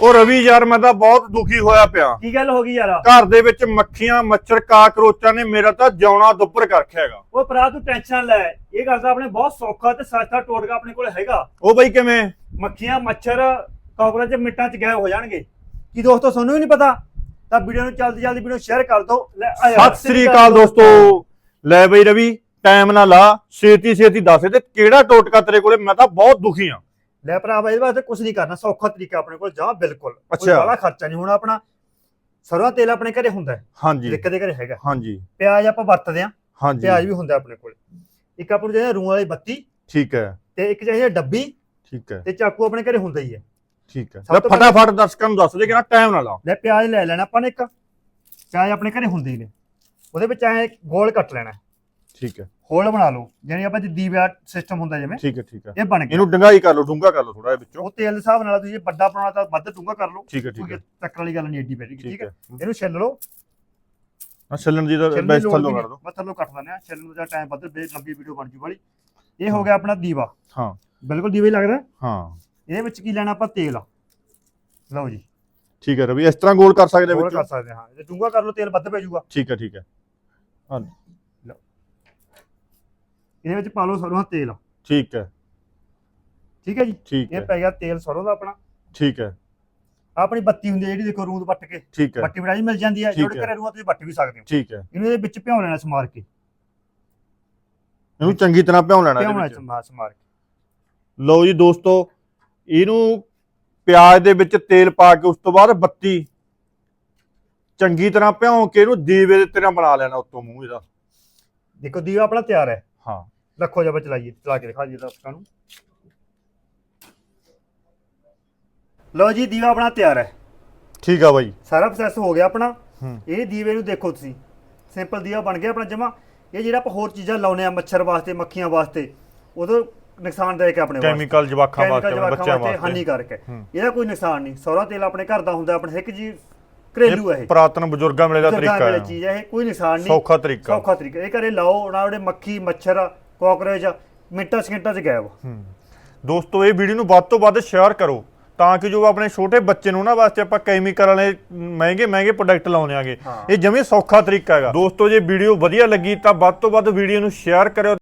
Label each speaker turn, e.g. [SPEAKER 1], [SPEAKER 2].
[SPEAKER 1] ਉਹ ਰਵੀ ਯਾਰ ਮੈਂ ਤਾਂ ਬਹੁਤ ਦੁਖੀ ਹੋਇਆ ਪਿਆ।
[SPEAKER 2] ਕੀ ਗੱਲ ਹੋ ਗਈ ਯਾਰ?
[SPEAKER 1] ਘਰ ਦੇ ਵਿੱਚ ਮੱਖੀਆਂ ਮੱਛਰ ਕਾਕਰੋਚਾਂ ਨੇ ਮੇਰਾ ਤਾਂ ਜਿਉਣਾ ਦੁੱਪਰ ਕਰ ਰੱਖਿਆ ਹੈਗਾ।
[SPEAKER 2] ਉਹ ਭਰਾ ਤੂੰ ਟੈਨਸ਼ਨ ਲੈ। ਇਹ ਗੱਲ ਤਾਂ ਆਪਣੇ ਬਹੁਤ ਸੌਖਾ ਤੇ ਸਸਤਾ ਟੋਟਕਾ ਆਪਣੇ ਕੋਲ ਹੈਗਾ।
[SPEAKER 1] ਉਹ ਬਈ ਕਿਵੇਂ?
[SPEAKER 2] ਮੱਖੀਆਂ ਮੱਛਰ ਕਾਕਰੋਚ ਮਿੰਟਾਂ 'ਚ ਗਾਇਬ ਹੋ ਜਾਣਗੇ। ਕੀ ਦੋਸਤੋ ਤੁਹਾਨੂੰ ਵੀ ਨਹੀਂ ਪਤਾ? ਤਾਂ ਵੀਡੀਓ ਨੂੰ ਜਲਦੀ ਜਲਦੀ ਵੀਡੀਓ ਸ਼ੇਅਰ ਕਰ ਦਿਓ।
[SPEAKER 1] ਸਤਿ ਸ੍ਰੀ ਅਕਾਲ ਦੋਸਤੋ। ਲੈ ਬਈ ਰਵੀ ਟਾਈਮ ਨਾ ਲਾ। ਛੇਤੀ ਛੇਤੀ ਦੱਸ। ਤੇ ਕਿਹੜਾ ਟੋਟਕਾ ਤੇਰੇ ਕੋਲੇ? ਮੈਂ ਤਾਂ ਬਹੁਤ ਦੁਖੀ ਆ।
[SPEAKER 2] ਲੈ ਭਰਾ ਬਾਈ ਇਹਦੇ ਵਾਸਤੇ ਕੁਝ ਨਹੀਂ ਕਰਨਾ ਸੌਖਾ ਤਰੀਕਾ ਆਪਣੇ ਕੋਲ ਜਾ ਬਿਲਕੁਲ। ਕੋਈ
[SPEAKER 1] ਅੱਛਾ।
[SPEAKER 2] ਖਰਚਾ ਨਹੀਂ ਹੋਣਾ ਆਪਣਾ। ਸਰੋਂ ਦਾ ਤੇਲ ਆਪਣੇ ਘਰੇ ਹੁੰਦਾ ਹੈ।
[SPEAKER 1] ਹਾਂਜੀ।
[SPEAKER 2] ਇੱਕ ਦੇ ਘਰੇ ਹੈਗਾ।
[SPEAKER 1] ਹਾਂਜੀ।
[SPEAKER 2] ਪਿਆਜ਼ ਆਪਾਂ ਵਰਤਦੇ ਆ
[SPEAKER 1] ਹਾਂਜੀ।
[SPEAKER 2] ਪਿਆਜ਼ ਵੀ ਹੁੰਦਾ ਆਪਣੇ ਕੋਲ। ਇੱਕ ਆਪਾਂ ਨੂੰ ਚਾਹੀਦਾ ਰੂਹ ਵਾਲੀ ਬੱਤੀ
[SPEAKER 1] ਠੀਕ ਹੈ।
[SPEAKER 2] ਤੇ ਇੱਕ ਚਾਹੀਦਾ ਡੱਬੀ
[SPEAKER 1] ਠੀਕ ਹੈ।
[SPEAKER 2] ਤੇ ਚਾਕੂ ਆਪਣੇ ਘਰੇ ਹੁੰਦਾ ਹੀ ਹੈ।
[SPEAKER 1] ਠੀਕ ਹੈ।
[SPEAKER 2] ਸਭ
[SPEAKER 1] ਲੈ
[SPEAKER 2] ਤੋਂ
[SPEAKER 1] ਫਟਾਫਟ ਦਰਸ਼ਕਾਂ ਨੂੰ ਦੱਸ ਦੇ ਕਿ ਨਾ ਟਾਈਮ ਨਾ ਲਾ
[SPEAKER 2] ਲੈ ਪਿਆਜ਼ ਲੈ ਲੈਣਾ ਆਪਾਂ ਨੇ ਇੱਕ। ਪਿਆਜ਼ ਆਪਣੇ ਘਰੇ ਹੁੰਦੇ ਹੀ ਨੇ। ਉਹਦੇ ਵਿੱਚ ਐ ਗੋਲ ਕੱਟ ਲੈਣਾ।
[SPEAKER 1] ਠੀਕ ਹੈ।
[SPEAKER 2] ਹੋਲ ਬਣਾ ਲਓ ਜਾਨੀ ਆਪਾਂ ਜੀ ਦੀਵਾ ਸਿਸਟਮ ਹੁੰਦਾ ਜਿਵੇਂ
[SPEAKER 1] ਠੀਕ ਹੈ ਠੀਕ ਹੈ।
[SPEAKER 2] ਇਹ ਬਣ ਗਿਆ।
[SPEAKER 1] ਇਹਨੂੰ ਡੰਗਾਈ ਕਰ ਲਓ ਡੂੰਗਾ ਕਰ ਲਓ ਥੋੜਾ ਜਿਹਾ ਵਿੱਚੋਂ।
[SPEAKER 2] ਉਹ ਤੇਲ ਦੇ ਹਿਸਾਬ ਨਾਲ ਤੁਸੀਂ ਵੱਡਾ ਬਣਾਉਣਾ ਤਾਂ ਵੱਧ ਡੂੰਘਾ ਕਰ ਲਓ।
[SPEAKER 1] ਠੀਕ ਹੈ ਠੀਕ ਹੈ।
[SPEAKER 2] ਚੱਕਰ ਵਾਲੀ ਗੱਲ ਨਹੀਂ ਏਡੀ ਪੈਰੀ ਠੀਕ ਹੈ।
[SPEAKER 1] ਹੈ।
[SPEAKER 2] ਇਹਨੂੰ ਛਿੱਲ ਲਓ।
[SPEAKER 1] ਆ ਛੱਲਣ ਦਾ ਬੈਸਟ
[SPEAKER 2] ਲੋੜ
[SPEAKER 1] ਥੱਲੋਂ ਕਰ। ਦੋ।
[SPEAKER 2] ਬਸ ਥੱਲੋਂ ਕੱਟ ਦਿੰਦੇ ਆ ਛਿੱਲਣ ਦਾ ਟਾਈਮ ਵੱਧ ਬੇ ਲੰਬੀ ਵੀਡੀਓ ਬਣ ਜੂ ਵਾਲੀ। ਇਹ ਹੋ ਗਿਆ ਆਪਣਾ ਦੀਵਾ।
[SPEAKER 1] ਹਾਂ।
[SPEAKER 2] ਬਿਲਕੁਲ ਦੀਵਾ ਹੀ ਲੱਗਦਾ
[SPEAKER 1] ਹਾਂ।
[SPEAKER 2] ਇਹਦੇ ਵਿੱਚ ਕੀ ਲੈਣਾ ਆਪਾਂ? ਤੇਲ। ਲਓ ਜੀ।
[SPEAKER 1] ਠੀਕ ਹੈ ਰਵੀ ਇਸ ਤਰ੍ਹਾਂ ਗੋਲ ਕਰ ਸਕਦੇ ਵਿੱਚ?
[SPEAKER 2] ਕਰ ਸਕਦੇ ਹਾਂ। ਜੇ ਡੂੰਘਾ ਕਰ ਲਓ ਤੇਲ ਵੱਧ ਪੈ ਜਾਊਗਾ
[SPEAKER 1] ਠੀਕ ਹੈ ਠੀਕ ਹੈ। ਹਾਂ।
[SPEAKER 2] ਇਹਦੇ ਵਿੱਚ ਪਾ ਲਓ ਸਰੋਂ ਦਾ ਤੇਲ।
[SPEAKER 1] ਠੀਕ ਹੈ।
[SPEAKER 2] ਠੀਕ ਹੈ ਜੀ?
[SPEAKER 1] ਠੀਕ
[SPEAKER 2] ਇਹ
[SPEAKER 1] ਹੈ।
[SPEAKER 2] ਪੈ ਗਿਆ ਤੇਲ ਸਰੋਂ ਦਾ ਆਪਣਾ।
[SPEAKER 1] ਠੀਕ ਹੈ।
[SPEAKER 2] ਆਪਣੀ ਬੱਤੀ ਹੁੰਦੀ ਹੈ ਜਿਹੜੀ ਦੇਖੋ ਰੂਦ ਵੱਟ ਕੇ।
[SPEAKER 1] ਠੀਕ ਹੈ।
[SPEAKER 2] ਬੱਟੀ ਬਣਾਈ ਮਿਲ ਜਾਂਦੀ ਹੈ।
[SPEAKER 1] ਠੀਕ
[SPEAKER 2] ਜਿਹੜੇ
[SPEAKER 1] ਹੈ।
[SPEAKER 2] ਘਰੇ ਰੂਹਾਂ ਤੁਸੀਂ ਵੱਟ ਵੀ ਸਕਦੇ ਹੋ।
[SPEAKER 1] ਠੀਕ ਹੈ।
[SPEAKER 2] ਇਹਨੂੰ ਇਹਦੇ ਵਿੱਚ ਭਿਉਂ ਲੈਣਾ ਸਮਾਰ ਕੇ।
[SPEAKER 1] ਇਹਨੂੰ ਚੰਗੀ ਤਰ੍ਹਾਂ ਭਿਉਂ ਲੈਣਾ ਇਹਦੇ
[SPEAKER 2] ਭਿਉਣਾ
[SPEAKER 1] ਵਿੱਚ।
[SPEAKER 2] ਸਮਾਰ ਸਮਾਰ ਕੇ।
[SPEAKER 1] ਲਓ ਜੀ ਦੋਸਤੋ ਇਹਨੂੰ ਪਿਆਜ਼ ਦੇ ਵਿੱਚ ਤੇਲ ਪਾ ਕੇ ਉਸ ਤੋਂ ਬਾਅਦ ਬੱਤੀ ਚੰਗੀ ਤਰ੍ਹਾਂ ਭਿਉਂ ਕੇ ਇਹਨੂੰ ਦੀਵੇ ਦੇ ਤਰ੍ਹਾਂ ਬਣਾ ਲੈਣਾ ਉੱਤੋਂ ਮੂੰਹ ਇਹਦਾ।
[SPEAKER 2] ਦੇਖੋ ਦੀਵਾ ਆਪਣਾ ਤਿਆਰ ਹੈ।
[SPEAKER 1] ਹਾਂ।
[SPEAKER 2] ਰੱਖੋ ਜਬ ਚਲਾਈਏ ਚਲਾ ਕੇ ਦਿਖਾ ਜੀ ਦਰਸ਼ਕਾਂ ਨੂੰ। ਲਓ ਜੀ ਦੀਵਾ ਆਪਣਾ ਤਿਆਰ ਹੈ।
[SPEAKER 1] ਠੀਕ ਆ ਬਾਈ।
[SPEAKER 2] ਸਾਰਾ ਪ੍ਰੋਸੈਸ ਹੋ ਗਿਆ ਆਪਣਾ। ਇਹ ਦੀਵੇ ਨੂੰ ਦੇਖੋ ਤੁਸੀਂ। ਸਿੰਪਲ ਦੀਵਾ ਬਣ ਗਿਆ ਆਪਣਾ ਜਮਾ। ਇਹ ਜਿਹੜਾ ਆਪਾਂ ਹੋਰ ਚੀਜ਼ਾਂ ਲਾਉਨੇ ਆ ਮੱਛਰ ਵਾਸਤੇ ਮੱਖੀਆਂ ਵਾਸਤੇ ਉਦੋਂ ਨੁਕਸਾਨਦਾਇਕ ਹੈ ਆਪਣੇ ਵਾਸਤੇ।
[SPEAKER 1] ਕੈਮੀਕਲ ਜਵਾਖਾਂ ਵਾਸਤੇ ਬੱਚਿਆਂ
[SPEAKER 2] ਵਾਸਤੇ ਹਾਨੀਕਾਰਕ ਹੈ। ਇਹਦਾ ਕੋਈ ਨੁਕਸਾਨ ਨਹੀਂ। ਸੌਰਾ ਤੇਲ ਆਪਣੇ ਘਰ ਦਾ ਹੁੰਦਾ ਆਪਣੇ ਇੱਕ ਜੀ ਘਰੇਲੂ ਹੈ ਇਹ।
[SPEAKER 1] ਪੁਰਾਤਨ ਬਜ਼ੁਰਗਾਂ ਵੇਲੇ ਦਾ ਤਰੀਕਾ ਹੈ।
[SPEAKER 2] ਚੀਜ਼ ਹੈ ਇਹ ਕੋਈ ਨੁਕਸਾਨ ਨਹੀਂ।
[SPEAKER 1] ਸੌਖਾ ਤਰੀਕਾ।
[SPEAKER 2] ਸੌਖਾ ਤਰੀਕਾ। ਇਹ ਘਰੇ ਲਾਓ ਨਾ ਉਹਦੇ ਮੱਖੀ ਮੱਛਰ ਕਾਕਰੋਚ ਮਿੰਟਾਂ ਸਕਿੰਟਾਂ 'ਚ ਗਾਇਬ
[SPEAKER 1] ਹੂੰ। ਦੋਸਤੋ ਇਹ ਵੀਡੀਓ ਨੂੰ ਵੱਧ ਤੋਂ ਵੱਧ ਸ਼ੇਅਰ ਕਰੋ ਤਾਂ ਕਿ ਜੋ ਆਪਣੇ ਛੋਟੇ ਬੱਚੇ ਨੂੰ ਨਾ ਵਾਸਤੇ ਆਪਾਂ ਕੈਮੀਕਲ ਵਾਲੇ ਮਹਿੰਗੇ ਮਹਿੰਗੇ ਪ੍ਰੋਡਕਟ ਲਾਉਣੇ ਆਗੇ। ਇਹ ਜਮੇ ਸੌਖਾ ਤਰੀਕਾ ਹੈਗਾ ਦੋਸਤੋ ਜੇ ਵੀਡੀਓ ਵਧੀਆ ਲੱਗੀ ਤਾਂ ਵੱਧ ਤੋਂ ਵੱਧ ਵੀਡੀਓ ਨੂੰ ਸ਼ੇਅਰ ਕਰਿਓ